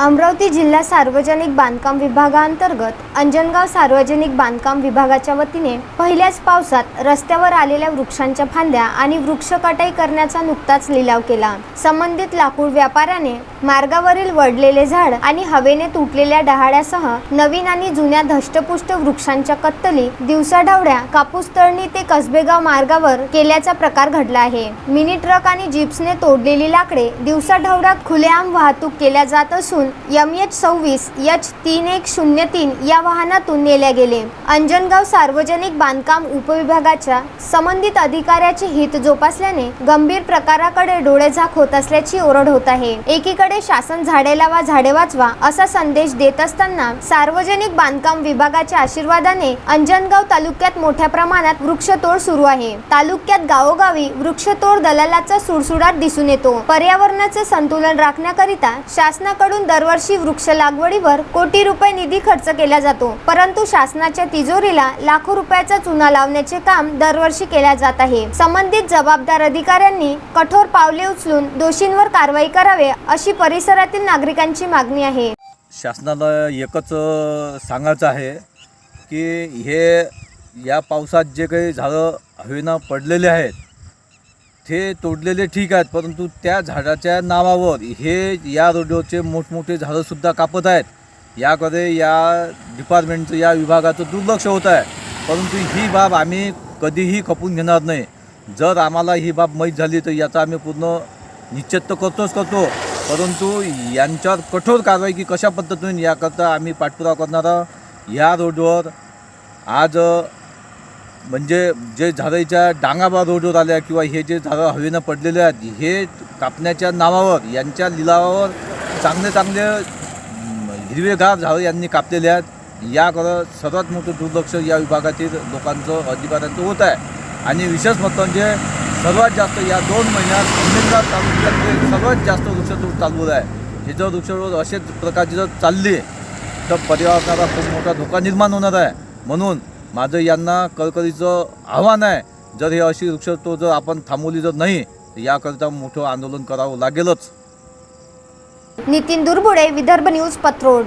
अमरावती जिल्हा सार्वजनिक बांधकाम विभागाअंतर्गत अंजनगाव सार्वजनिक बांधकाम विभागाच्या वतीने पहिल्याच पावसात रस्त्यावर आलेल्या वृक्षांच्या फांद्या आणि वृक्ष कटाई करण्याचा नुकताच लिलाव केला. संबंधित लाकूड व्यापाऱ्याने मार्गावरील वडलेले झाड आणि हवेने तुटलेल्या डहाळ्यासह नवीन आणि जुन्या धष्टपुष्ट वृक्षांच्या कत्तली दिवसाढवळ्या कापूस तळणी ते कसबेगाव मार्गावर केल्याचा प्रकार घडला आहे. मिनी ट्रक आणि जीप्सने तोडलेली लाकडे दिवसाढवळ्यात खुलेआम वाहतूक केल्या जात असून एम एच सव्वीस एच तीन एक शून्य तीन या वाहनातून नेल्या गेले. अंजनगाव सार्वजनिक बांधकाम उपविभागाच्या संबंधित अधिकाऱ्याचे हित जोपासल्याने गंभीर प्रकाराकडे डोळेझाक होत असल्याची ओरड होत आहे. एकीकडे शासन झाडे लावा झाडे वाचवा असा संदेश देत असताना सार्वजनिक बांधकाम विभागाच्या आशीर्वादाने अंजनगाव तालुक्यात मोठ्या प्रमाणात वृक्षतोड सुरू आहे. तालुक्यात गावोगावी वृक्षतोड दलालाचा सुडसुडाट दिसून येतो. पर्यावरणाचे संतुलन राखण्याकरिता शासनाकडून दरवर्षी वृक्ष लागवडीवर कोटी रुपये निधी खर्च केला जातो. परंतु शासनाच्या तिजोरीला लाखो रुपयाचा चुना लावण्याचे काम दरवर्षी केल्या जात आहे. संबंधित जबाबदार अधिकाऱ्यांनी कठोर पावले उचलून दोषींवर कारवाई करावे अशी परिसरातील नागरिकांची मागणी आहे. शासनाला एकच सांगायचं आहे की हे या पावसात जे काही झाडं हवेनं पडलेले आहेत ते तोडलेले ठीक आहेत परंतु त्या झाडाच्या नावावर हे या रोडवरचे मोठमोठे झाडंसुद्धा कापत आहेत. याकडे या डिपार्टमेंटचं या विभागाचं दुर्लक्ष होत आहे. परंतु ही बाब आम्ही कधीही खपून घेणार नाही. जर आम्हाला ही बाब माहीत झाली तर याचा आम्ही पूर्ण निश्चित तर करतोच करतो. परंतु यांच्यावर कठोर कारवाई की कशा पद्धतीने याकरता आम्ही पाठपुरावा करणार आहोत? या रोडवर आज म्हणजे जे झाडाच्या डांगाबा रोडवर आल्या किंवा हे जे झाडं हवेनं पडलेले आहेत हे कापण्याच्या नावावर यांच्या लिलावावर चांगले चांगले हिरवेगार झाडं यांनी कापलेले आहेत. याकडं सर्वात मोठं दुर्लक्ष या विभागातील लोकांचं अधिकाऱ्यांचं होत आहे. आणि विशेष महत्त्व म्हणजे सर्वात जास्त या दोन महिन्यात अंबेडकर तालुक्यात सर्वात जास्त वृक्षतोड चालू आहे. हे जर वृक्षतोड असेच प्रकारची जर चालली तर पर्यावरणाला खूप मोठा धोका निर्माण होणार आहे. म्हणून माझं यांना कळकळीचं आव्हान आहे. जर हे अशी वृक्षतो जर आपण थांबवली जर नाही तर याकरिता मोठं आंदोलन करावं लागेलच. नितीन दुर्बुडे विदर्भ न्यूज पत्रोड.